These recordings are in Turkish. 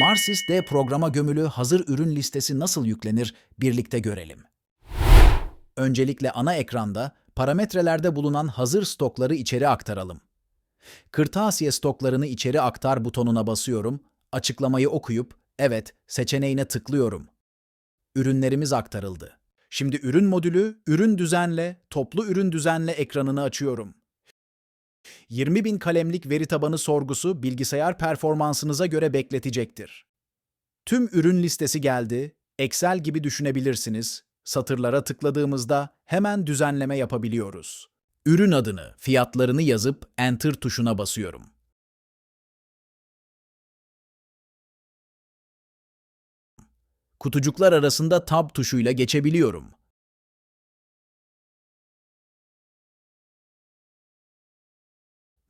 Marsys D programa gömülü hazır ürün listesi nasıl yüklenir birlikte görelim. Öncelikle ana ekranda parametrelerde bulunan hazır stokları içeri aktaralım. Kırtasiye stoklarını içeri aktar butonuna basıyorum, açıklamayı okuyup evet seçeneğine tıklıyorum. Ürünlerimiz aktarıldı. Şimdi ürün modülü, ürün düzenle, toplu ürün düzenle ekranını açıyorum. 20.000 kalemlik veri tabanı sorgusu bilgisayar performansınıza göre bekletecektir. Tüm ürün listesi geldi, Excel gibi düşünebilirsiniz. Satırlara tıkladığımızda hemen düzenleme yapabiliyoruz. Ürün adını, fiyatlarını yazıp Enter tuşuna basıyorum. Kutucuklar arasında Tab tuşuyla geçebiliyorum.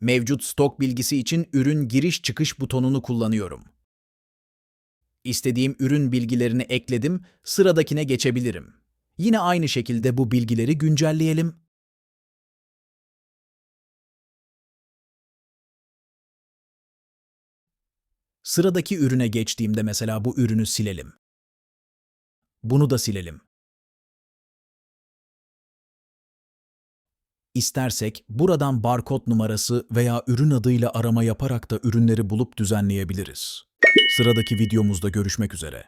Mevcut stok bilgisi için ürün giriş çıkış butonunu kullanıyorum. İstediğim ürün bilgilerini ekledim, sıradakine geçebilirim. Yine aynı şekilde bu bilgileri güncelleyelim. Sıradaki ürüne geçtiğimde mesela bu ürünü silelim. Bunu da silelim. İstersek buradan barkod numarası veya ürün adıyla arama yaparak da ürünleri bulup düzenleyebiliriz. Sıradaki videomuzda görüşmek üzere.